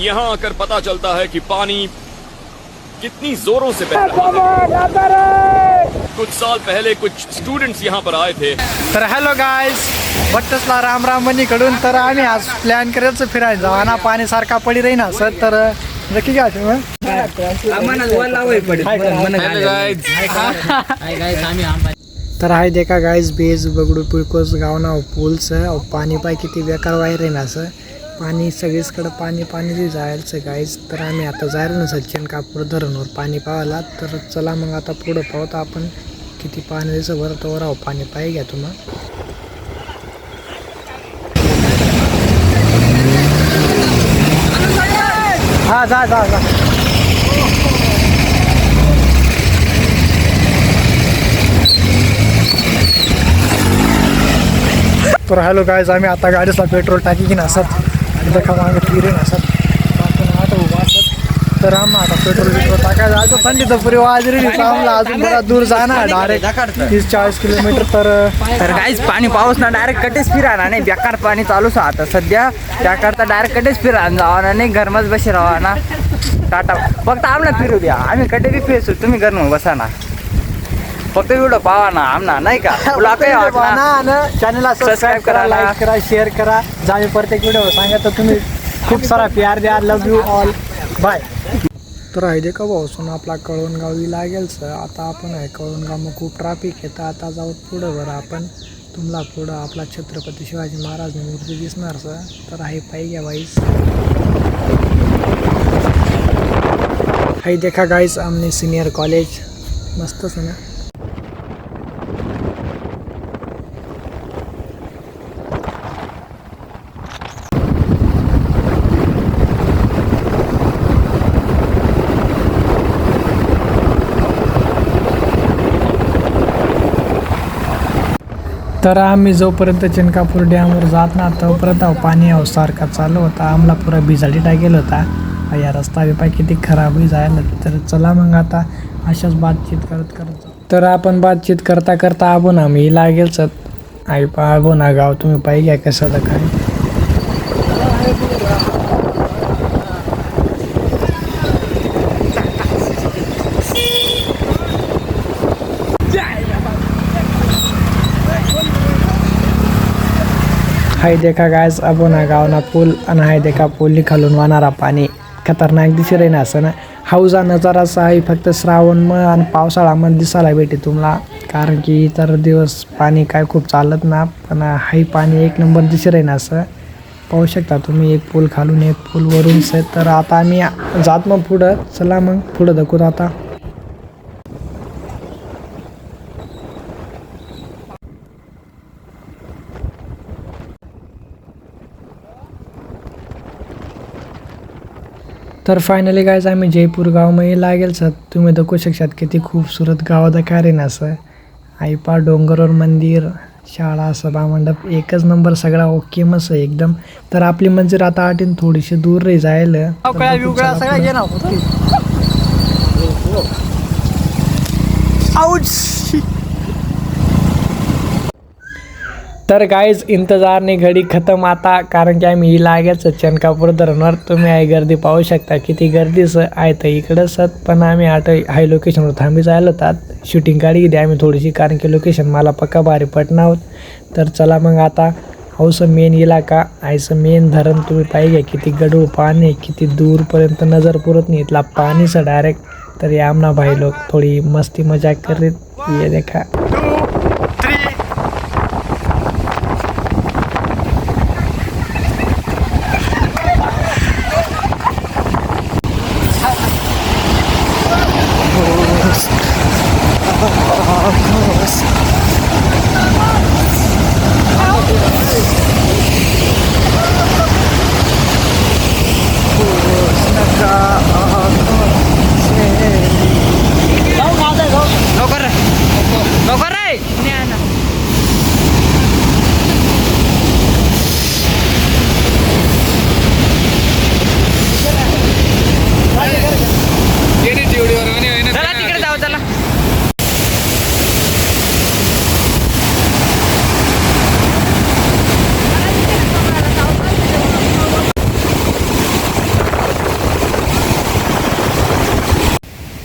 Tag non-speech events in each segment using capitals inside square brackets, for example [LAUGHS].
यहाँ आकर पता चलता है कि पानी कितनी जोरों से बह रहा है। कुछ साल पहले कुछ स्टूडेंट्स यहाँ पर आए थे। तर हॅलो गायज बट्टसला राम राम मनीकडून तर आम्ही आज प्लॅन करायचं फिरायला जाऊ. आणि पाणी सारखा पडी राही ना सर तर नक्की काय तुम्ही. तर आहे देखा गाईज बेज बगडू पिळकोस गाव नाव पूलचं. पाणी पाय किती बेकार वायर आहे ना असं. पाणी सगळीचकडं पाणी पाणी जे जायचं गाईज तर आम्ही आता जायला ना सचिन कापूर धरणवर पाणी पाहायला. तर चला मग आता पुढं पाहतो आपण किती पाणी द्यायचं बरं तर राव पाणी पाहिजे घ्या तुम्हा. हा जा जा जा. तर हॅलो गायज आम्ही आता गाडीला पेट्रोल टाकी की नसत इथं का मागे आपण आता उभा असत. तर आता पेट्रोल बिट्रोल टाकायचं आज वाजरी आम्हाला अजून दूर जाणार डायरेक्ट तीस चाळीस किलोमीटर. तर तर काहीच पाणी पाऊस ना डायरेक्ट कटेच फिराना नाही. बेकार पाणी चालूच आता. सध्या त्याकरता डायरेक्ट कटेच फिरा जावा नाही. घरमच बसे राहा ना टाटा. फक्त आम्हाला फिरू द्या. आम्ही कटे बी फिरसू. तुम्ही घर बसा ना. फक्त व्हिडिओ पावा ना आमना नाही का? [LAUGHS] तुला काही वाटणार चॅनलला सबस्क्राईब करा. लाईक करा शेअर करा. जा मी प्रत्येक व्हिडिओ सांगा तर तुम्ही खूप सारा प्यार द्या लव यू ऑल बाय तर आहे दे का भाऊसून आपला कळवणगावी लागेल सर आता आपण आहे कळवणगाव मग खूप ट्रॅफिक येतं आता जाऊ पुढं बरं आपण. तुम्हाला पुढं आपला छत्रपती शिवाजी महाराज मूर्ती दिसणार सर तर आहे पाहिजे वाईस हाय देखा गाईज आमने सिनियर कॉलेज मस्तच आहे ना? तर आम्ही जोपर्यंत चिनकापूर डॅमवर जात ना तोपर्यंत पाणी अहो सारखा चालू होता. आम्हाला पुरा भिजाडी टाकेल होता. या रस्ता बिपाय किती खराबही जायला तर चला मग आता अशाच बातचीत करत करत तर आपण बातचीत करता करता आपण आम्ही लागेलच आई पाहू ना गाव तुम्ही पाहिजे कसं काय? हाय देखा गायस गाव गावना पूल आणि हाय देखा पूल खालून वाहणारा पाणी. खतरनाक दिसे राही ना असं ना? हाऊजा नजारा असा आहे फक्त श्रावण मग आणि पावसाळ्यामध्ये दिसायला भेटे तुम्हाला. कारण की इतर दिवस पाणी काय खूप चालत ना पण हाय पाणी एक नंबर दिसे रे ना असं? पाहू शकता तुम्ही एक पूल खालून एक पूल वरून तर आता आम्ही जात मग पुढं. चला मग पुढं धकूत आता. तर फायनली गायज आम्ही जयपूर गावमध्ये लागेल सर. तुम्ही दाखवू शकतात किती खूपसुरत गाव दकार आहे ना असं आईपा डोंगरवर मंदिर शाळा सभामंडप एकच नंबर सगळा ओके मस्त आहे एकदम. तर आपली मंदिर आता आठीन थोडीशी दूर रे जायला. तर गाईज इंतजारने घडी खतम आता कारण की आम्ही ही लागेच चनकापूर धरणार. तुम्ही आहे गर्दी पाहू शकता किती गर्दीच आहे तर इकडं सत पण आम्ही आठ हाय लोकेशनवर थांबी जायला होतात. शूटिंग काढी द्या आम्ही थोडीशी कारण की लोकेशन मला पक्का भारी पटना आहोत तर चला मग आता हौसं मेन इलाका आयचं मेन धरण तुम्ही पाहिजे. किती गडूळ पाणी आहे, किती दूरपर्यंत नजर पुरत नाही. इथला पाणीचं डायरेक्ट तर या आमना भाई लोक थोडी मस्ती मजाक करीत. ये देखा.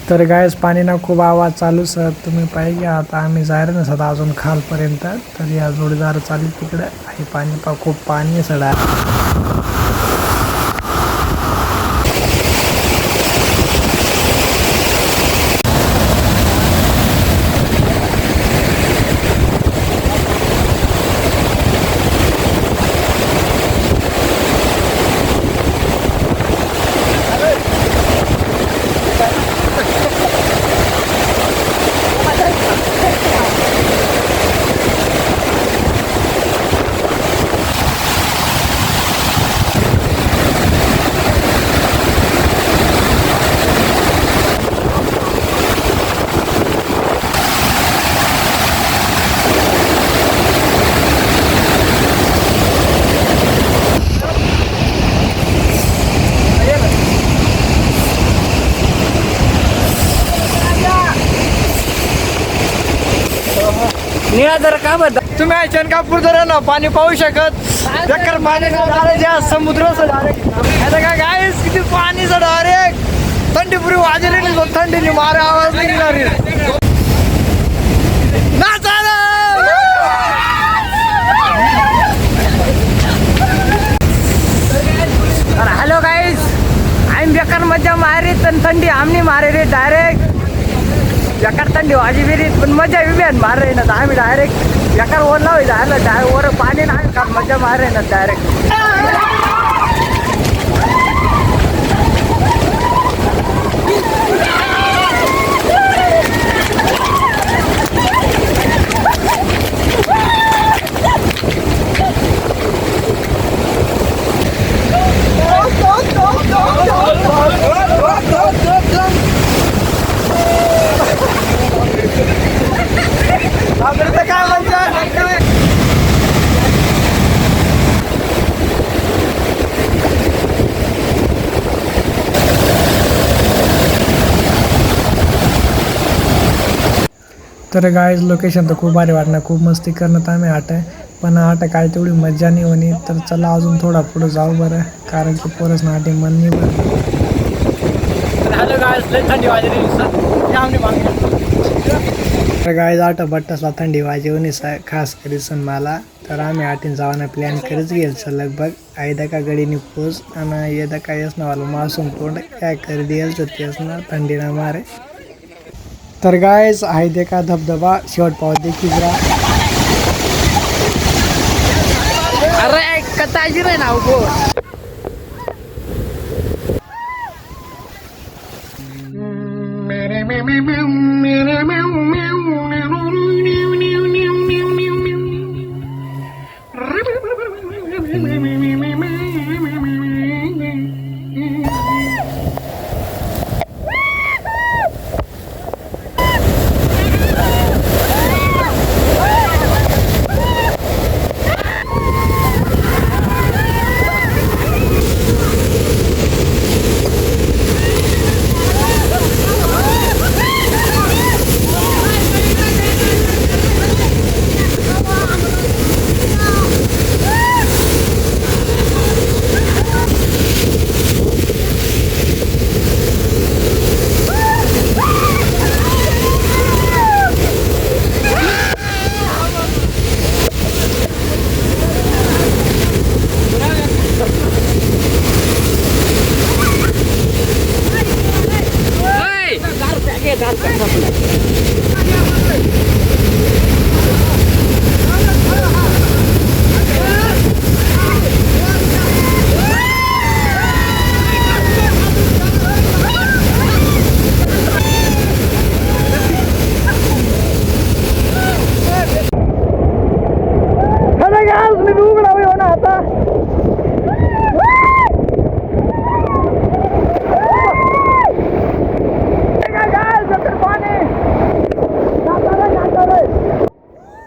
तर गायस पाणी ना खूप आवाज चालू सर. तुम्ही पाहिजे आता आम्ही जायला नसत अजून खालपर्यंत. तर या जोडीदार चालू तिकडे. आहे पाणी पा खूप पाणी सडा निळा जरा का बरं? तुम्ही आहे चनकापूर जरा ना पाणी पाहू शकत. चक्कर पाणी समुद्र आता काय काय किती पाणी डायरेक्ट थंडीपुरी वाजले नाही तो थंडीने मारे आवाज नाही निघणार रे! हॅलो गाईज आम्ही बेकार मजा मारीत पण थंडी आमनी मारे रे डायरेक्ट बेकार थंडी वाजी बिरीत पण मजा बिबी मार ना तर आम्ही डायरेक्ट बेकार ओरला होई जायला डाय वर पाणी नाही का मजा मार ना डायरेक्ट आपलं तर काय म्हणतात तर गाय लोकेशन तर खूप भारी वाटणार खूप मस्ती करण्यात आम्ही आट आहे. पण आट काय तेवढी मजा नाही होणी. तर चला अजून थोडा पुढं जाऊ बरं. कारण की पोरस नाटे मन नाही बरं थंडी गाय आठ बट्टासला थंडी वाजवणी सा खास करी सण मला. तर आम्ही आठीन जावाना प्लॅन करत गेल सर लगभग. आयदा का गडीनी पोच आणि येदा काय असणं वाला मासूम तोंड. काय कर देल तर तेच ना थंडीना मारे. तर गायच आहे ते का धबधबा? शेवट पाव दे की जरा. अरे कथा रे ना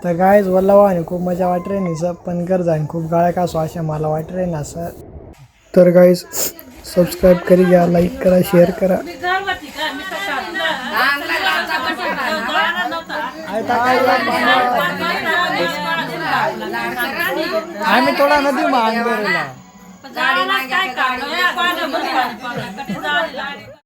तर गायच वल्लावा आणि खूप मजा वाट रे सर पण गरज आणि खूप गाळ्या कासो अशा मला वाट रे ना सर तर गाईज सबस्क्राईब करी घ्या लाईक करा शेअर करा. आम्ही थोडा नदी पाण्यामध्ये